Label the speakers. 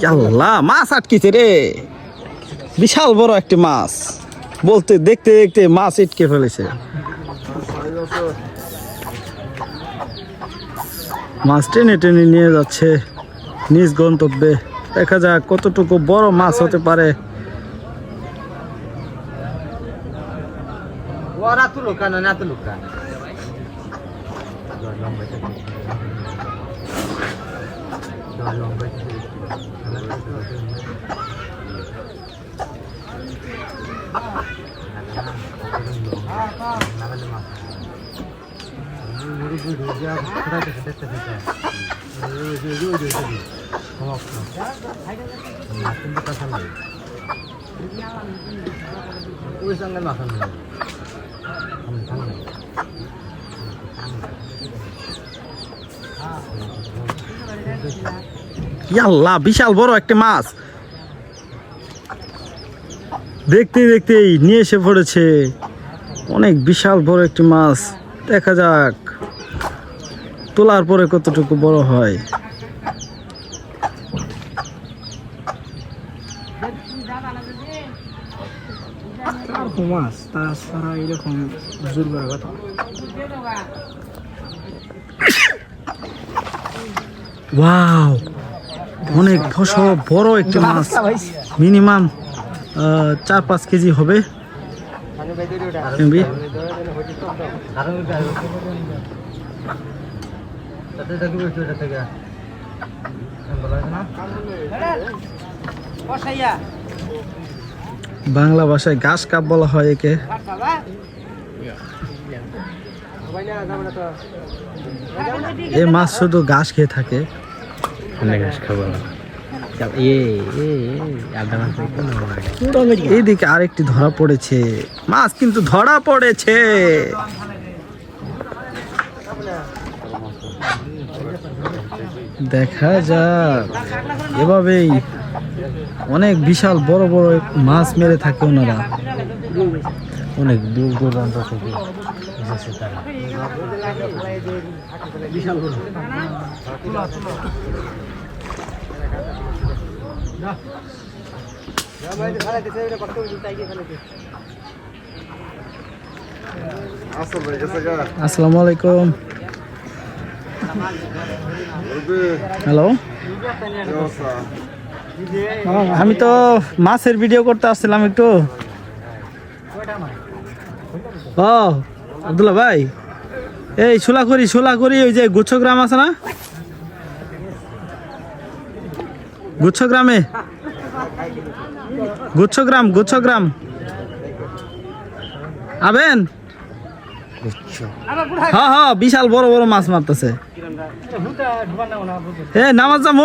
Speaker 1: আল্লাহ মাছ আটকেছে রে। বিশাল বড় একটি মাছ। বলতে, দেখতে দেখতে মাছ ইটকে ফেলেছে। মাছ টেনে টেনে নিয়ে যাচ্ছে নিজ গন্তব্যে। দেখা যাক কতটুকু বড় মাছ হতে পারে।
Speaker 2: ওরা তো লোকানো না তো লোকানো ওই সঙ্গে মাখন নেই
Speaker 1: আল্লাহ বিশাল বড় একটা মাছ। দেখতে দেখতেই নিয়ে এসে পড়েছে। অনেক বিশাল বড় একটি মাছ। দেখা যাক, তোলার পরে কতটুকু বড় হয়।
Speaker 2: মাছ, তাছাড়া এরকম জোর করার কথা।
Speaker 1: ওয়াও অনেক ফস বড় একটি মাছ। মিনিমাম চার পাঁচ কেজি হবে। বাংলা ভাষায় ঘাস কাপ বলা হয় একে। এই মাছ শুধু ঘাস খেয়ে থাকে। এইদিকে আরেকটি ধরা পড়েছে। মাছ কিন্তু ধরা পড়েছে। দেখা যাক। এভাবেই অনেক বিশাল বড় বড় মাছ মেরে থাকে ওনারা।
Speaker 2: অনেক দূর দূরান্ত থেকে।
Speaker 1: আসসালামু আলাইকুম। হ্যালো আমি তো মাছের ভিডিও করতে আসছিলাম একটু। ও আব্দুল্লাহ ভাই, এই সোলাখড়ি সোলাখড়ি ওই যে গুচ্ছগ্রাম আছে না? গুচ্ছগ্রামে গুচ্ছগ্রাম গুচ্ছগ্রাম আবেন? হ্যাঁ হ্যাঁ বিশাল বড় বড় মাছ মারতেছে। এ, নামাজ যাব।